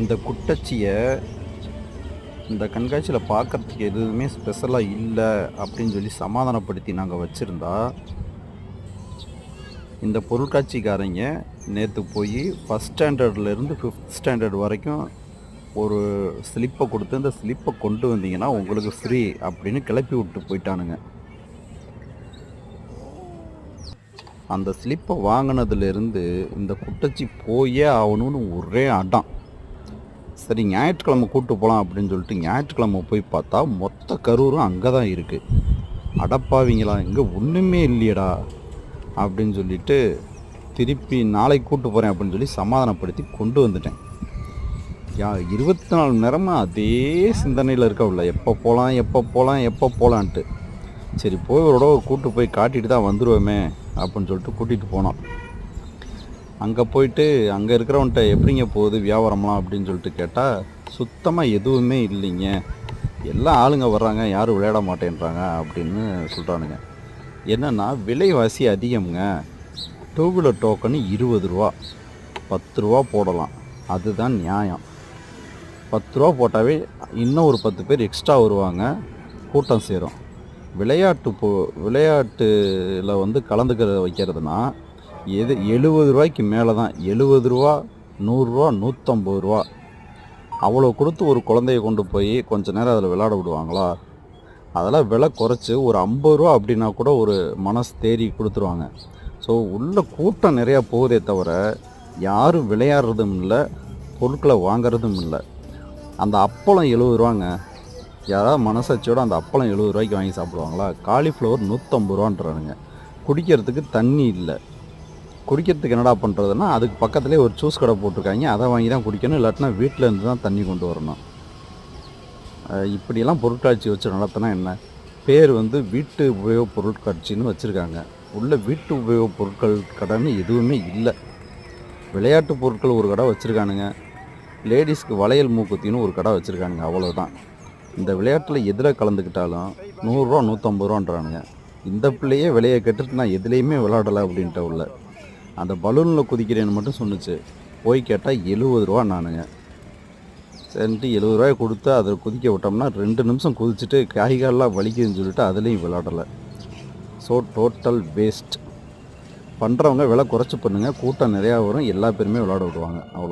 இந்த குட்டச்சியை இந்த கண்காட்சியில் பார்க்கறதுக்கு எதுவுமே ஸ்பெஷலாக இல்லை அப்படின்னு சொல்லி சமாதானப்படுத்தி நாங்கள் வச்சுருந்தா இந்த பொருட்காட்சிக்காரங்க நேற்று போய் ஃபஸ்ட் ஸ்டாண்டர்ட்லேருந்து ஃபிஃப்த் ஸ்டாண்டர்ட் வரைக்கும் ஒரு ஸ்லிப்பை கொடுத்து இந்த ஸ்லிப்பை கொண்டு வந்தீங்கன்னா உங்களுக்கு ஃப்ரீ அப்படின்னு கிளப்பி விட்டு போயிட்டானுங்க. அந்த ஸ்லிப்பை வாங்கினதுலேருந்து இந்த குட்டச்சி போயே ஆகணும்னு ஒரே அடம். சரி ஞாயிற்றுக்கிழமை கூப்பிட்டு போகலாம் அப்படின்னு சொல்லிட்டு ஞாயிற்றுக்கிழமை போய் பார்த்தா மொத்த கரூரும் அங்கே தான் இருக்குது அடப்பாவீங்களா இங்கே ஒன்றுமே இல்லையடா அப்படின்னு சொல்லிட்டு திருப்பி நாளைக்கு கூப்பிட்டு போகிறேன் அப்படின்னு சொல்லி சமாதானப்படுத்தி கொண்டு வந்துட்டேன். யா இருபத்தி நாலு மணி நேரமாக அதே சிந்தனையில் இருக்கவில்ல எப்போ போகலாம் எப்போ போகலாம் எப்போ போகலான்ட்டு சரி போய் ஒரு தடவை கூப்பிட்டு போய் காட்டிட்டு தான் வந்துடுவோமே அப்படின்னு சொல்லிட்டு கூட்டிகிட்டு போனோம். அங்கே போயிட்டு அங்கே இருக்கிறவன்ட்ட எப்படிங்க போகுது வியாபாரம்லாம் அப்படின்னு சொல்லிட்டு கேட்டால் சுத்தமாக எதுவுமே இல்லைங்க. எல்லா ஆளுங்க வர்றாங்க யாரும் விளையாட மாட்டேன்றாங்க அப்படின்னு சொல்கிறானுங்க என்னென்னா விலைவாசி அதிகம்ங்க. டூ வீலர் டோக்கனு இருபது ரூபா. பத்து ரூபா போடலாம். அதுதான் நியாயம். பத்து ரூபா போட்டாவே இன்னும் ஒரு பத்து பேர் எக்ஸ்ட்ரா வருவாங்க கூட்டம் சேரும். விளையாட்டு போ விளையாட்டில் வந்து கலந்துக்கிற வைக்கிறதுனா எது எழுபது ரூபாய்க்கு மேலே தான் எழுபது ரூபா நூறுரூவா நூற்றம்பது ரூபா. அவ்வளோ கொடுத்து ஒரு குழந்தைய கொண்டு போய் கொஞ்ச நேரம் அதில் விளையாட விடுவாங்களா? அதெல்லாம் விலை குறைச்சி ஒரு ஐம்பது ரூபா அப்படின்னா கூட ஒரு மனசு தேறி கொடுத்துருவாங்க. ஸோ உள்ள கூட்டம் நிறையா போகுதே தவிர யாரும் விளையாடுறதும் இல்லை பொருட்களை வாங்குறதும் இல்லை. அந்த அப்பளம் எழுபது ரூபாங்க. யாராவது மனசாட்சியோட அந்த அப்பளம் எழுபது ரூபாய்க்கு வாங்கி சாப்பிடுவாங்களா? காலிஃப்ளவர் நூற்றம்பது ரூபான்றானுங்க. குடிக்கிறதுக்கு தண்ணி இல்லை. குடிக்கிறதுக்கு என்னடா பண்ணுறதுன்னா அதுக்கு பக்கத்துலேயே ஒரு ஜூஸ் கடை போட்டிருக்காங்க. அதை வாங்கி தான் குடிக்கணும். இல்லாட்டினா வீட்டிலேருந்து தான் தண்ணி கொண்டு வரணும். இப்படியெல்லாம் பொருட்காட்சி வச்சு நடத்தினா என்ன? பேர் வந்து வீட்டு உபயோக பொருட்காட்சின்னு வச்சுருக்காங்க. உள்ள வீட்டு உபயோக பொருட்கள் கடைன்னு எதுவுமே இல்லை. விளையாட்டு பொருட்கள் ஒரு கடை வச்சுருக்கானுங்க. லேடிஸ்க்கு வளையல் மூக்குத்தின்னு ஒரு கடை வச்சுருக்கானுங்க. அவ்வளோதான் இந்த விளையாட்டில் எதில் கலந்துக்கிட்டாலும் நூறுரூவா நூற்றம்பது ரூபான்றானுங்க. இந்த பிள்ளையே விலையை கட்டுட்டு நான் எதுலேயுமே விளையாடலை அப்படின்ட்டு உள்ள. அந்த பலூனில் குதிக்கிறேன்னு மட்டும் சொன்னுச்சு. போய் கேட்டால் எழுபது ரூபா நானுங்க. சரின்ட்டு எழுபது ரூபாய் கொடுத்து அதை குதிக்க விட்டோம்னா ரெண்டு நிமிஷம் குதிச்சுட்டு கை கால்லாம் வலிக்குதுன்னு சொல்லிட்டு அதுலேயும் விளாடலை ஸோ டோட்டல் வேஸ்ட் பண்ணுறவங்க விலை குறைச்சி பண்ணுங்கள் கூட்டம் நிறையா வரும். எல்லா பேருமே விளாட விடுவாங்க. அவ்வளோ